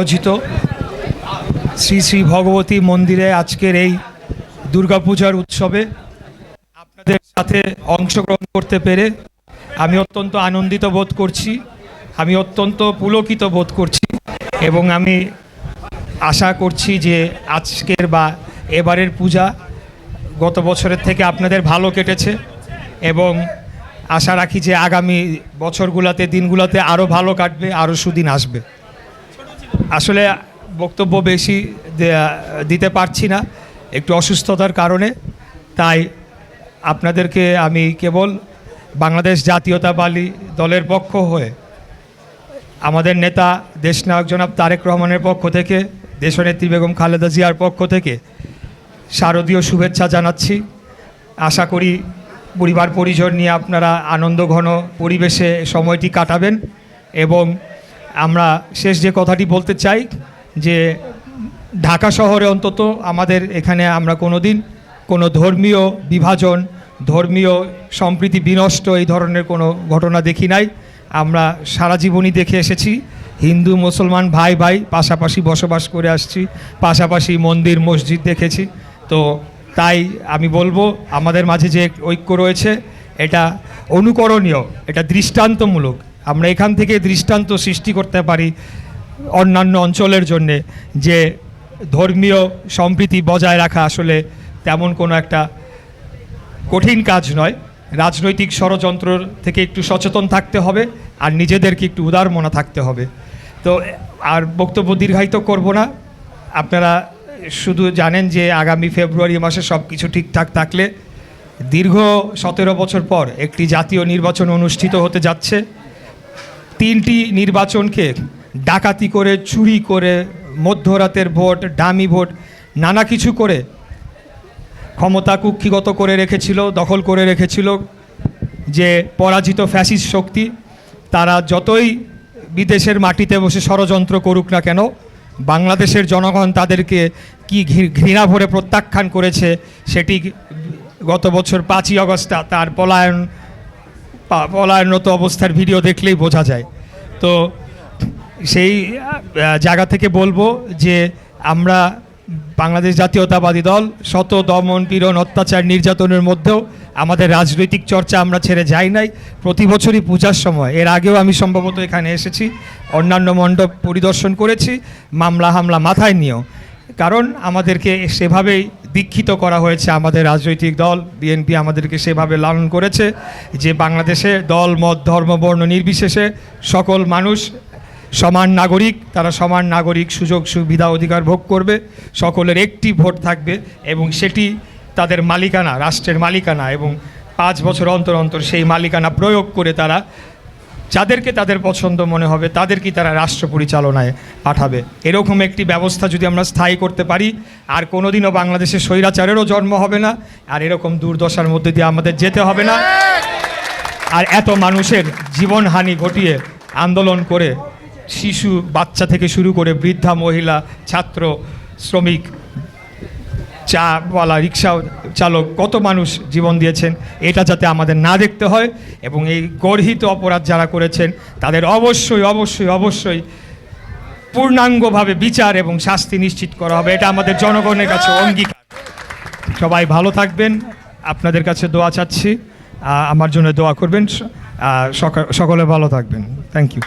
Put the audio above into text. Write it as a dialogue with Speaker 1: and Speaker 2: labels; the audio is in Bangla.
Speaker 1: আয়োজিত শ্রী শ্রী ভগবতী মন্দিরে আজকের এই দুর্গাপূজার উৎসবে আপনাদের সাথে অংশগ্রহণ করতে পেরে আমি অত্যন্ত আনন্দিত বোধ করছি, আমি অত্যন্ত পুলকিত বোধ করছি এবং আমি আশা করছি যে আজকের বা এবারের পূজা গত বছরের থেকে আপনাদের ভালো কেটেছে এবং আশা রাখি যে আগামী বছরগুলোতে, দিনগুলোতে আরও ভালো কাটবে আরও সুদিন আসবে। আসলে বক্তব্য বেশি দিতে পারছি না, একটু অসুস্থতার কারণে। তাই আপনাদেরকে আমি কেবল বাংলাদেশ জাতীয়তাবাদী দলের পক্ষ হয়ে, আমাদের নেতা দেশনায়ক জনাব তারেক রহমানের পক্ষ থেকে, দেশনেত্রী বেগম খালেদা জিয়ার পক্ষ থেকে শারদীয় শুভেচ্ছা জানাচ্ছি। আশা করি পরিবার পরিজন নিয়ে আপনারা আনন্দঘন পরিবেশে সময়টি কাটাবেন এবং আমরা শেষ যে কথাটি বলতে চাই, যে ঢাকা শহরে অন্তত আমাদের এখানে আমরা কোনো দিন কোনো ধর্মীয় বিভাজন, ধর্মীয় সম্প্রীতি বিনষ্ট এই ধরনের কোনো ঘটনা দেখি নাই। আমরা সারা জীবনই দেখে এসেছি, হিন্দু, মুসলমান, ভাই ভাই পাশাপাশি বসবাস করে আসছি, পাশাপাশি মন্দির, মসজিদ দেখেছি। তো তাই আমি বলব, আমাদের মাঝে যে ঐক্য রয়েছে, এটা অনুকরণীয়, এটা দৃষ্টান্তমূলক। আমরা এখান থেকে দৃষ্টান্ত সৃষ্টি করতে পারি অন্যান্য অঞ্চলের জন্যে, যে ধর্মীয় সম্প্রীতি বজায় রাখা আসলে তেমন কোনো একটা কঠিন কাজ নয়। রাজনৈতিক ষড়যন্ত্র থেকে একটু সচেতন থাকতে হবে আর নিজেদেরকে একটু উদারমনা থাকতে হবে। তো, আর বক্তব্য দীর্ঘায়িত করব না। আপনারা শুধু জানেন যে আগামী ফেব্রুয়ারি মাসে সব কিছু ঠিকঠাক থাকলে দীর্ঘ সতেরো বছর পর একটি জাতীয় নির্বাচন অনুষ্ঠিত হতে যাচ্ছে। তিনটি নির্বাচনকে ডাকাতি করে, চুরি করে, মধ্যরাতের ভোট ডামি ভোট, নানা কিছু করে ক্ষমতা কুক্ষিগত করে রেখেছিল, দখল করে রেখেছিল যে পরাজিত ফ্যাসিস শক্তি। তারা যতই বিদেশের মাটিতে বসে ষড়যন্ত্র করুক না কেন, বাংলাদেশের জনগণ তাদেরকে কি ঘৃণা ভরে প্রত্যাখ্যান করেছে সেটি গত বছর পাঁচই আগস্ট তার পলায়ন পা- পলায়নরত অবস্থার ভিডিও দেখলেই বোঝা যায়। তো সেই জায়গা থেকে বলব যে আমরা বাংলাদেশ জাতীয়তাবাদী দল, শত দমন পীড়ন, অত্যাচার নির্যাতনের মধ্যেও আমাদের রাজনৈতিক চর্চা আমরা ছেড়ে যাই নাই। প্রতি বছরই পূজার সময়। এর আগেও আমি সম্ভবত এখানে এসেছি, অন্যান্য মণ্ডপ পরিদর্শন করেছি, মামলা হামলা মাথায় নিয়েও। কারণ আমাদেরকে সেভাবেই দীক্ষিত করা হয়েছে আমাদের রাজনৈতিক দল। বিএনপি আমাদেরকে সেভাবে লালন করেছে যে বাংলাদেশে দল, মত, ধর্ম, বর্ণ নির্বিশেষে সকল মানুষ সমান নাগরিক, তারা সমান নাগরিক, সুযোগ, সুবিধা, অধিকার ভোগ করবে। সকলের একটি ভোট থাকবে এবং সেটি তাদের মালিকানা, রাষ্ট্রের মালিকানা এবং পাঁচ বছর অন্তর অন্তর সেই মালিকানা প্রয়োগ করে তারা যাদেরকে তাদের পছন্দ মনে হবে, তাদেরকেই তারা রাষ্ট্র পরিচালনায় পাঠাবে। এরকম একটি ব্যবস্থা যদি আমরা স্থায়ী করতে পারি, আর কোনোদিনও বাংলাদেশে স্বৈরাচারেরও জন্ম হবে না, আর এরকম দুর্দশার মধ্যে দিয়ে আমাদের যেতে হবে না। আর এত মানুষের জীবনহানি ঘটিয়ে আন্দোলন করে শিশু, বাচ্চা থেকে শুরু করে বৃদ্ধা, মহিলা, ছাত্র, শ্রমিক চাওয়ালা রিক্সা চালক কত মানুষ জীবন দিয়েছেন, এটা যাতে আমাদের না দেখতে হয়। এবং এই গর্হিত অপরাধ যারা করেছেন, তাদের অবশ্যই অবশ্যই অবশ্যই পূর্ণাঙ্গভাবে বিচার এবং শাস্তি নিশ্চিত করা হবে। এটা আমাদের জনগণের কাছে অঙ্গীকার। সবাই ভালো থাকবেন। আপনাদের কাছে দোয়া চাচ্ছি। আমার জন্য দোয়া করবেন। সকলে ভালো থাকবেন। Thank you